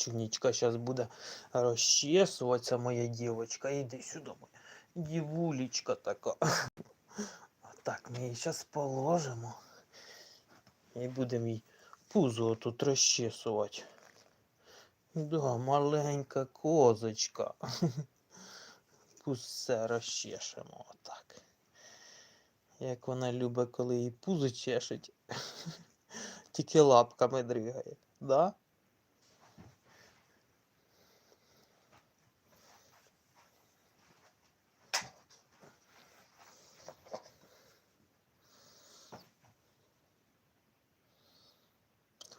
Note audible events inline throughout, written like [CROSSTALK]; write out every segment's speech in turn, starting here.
Чунічка зараз буде розчесуватися, моя дівчинка. Іди сюди, моя дівулечка така. [LAUGHS] Так, ми її зараз положимо. І будемо їй пузо тут розчесувати. Да, маленька козочка. [LAUGHS] Пусть все розчешемо отак. Як вона любить, коли їй пузо чешуть. [LAUGHS] Тільки лапками дригає, да?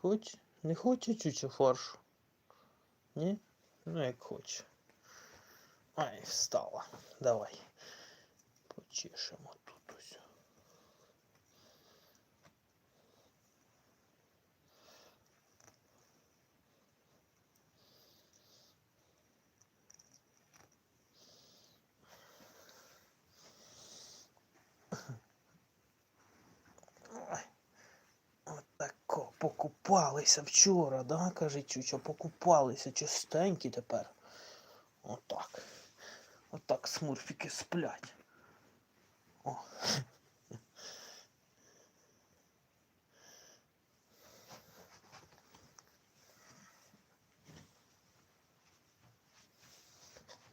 Хоч? Не хоче чучу фаршу? Ні? Ну як хоче. Ай, встала. Давай. Почешемо покупалися вчора, да, каже Чуча, покупалися чистенькі тепер. Отак. Отак смурфіки сплять. О.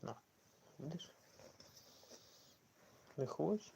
На, видиш? Не хочеш?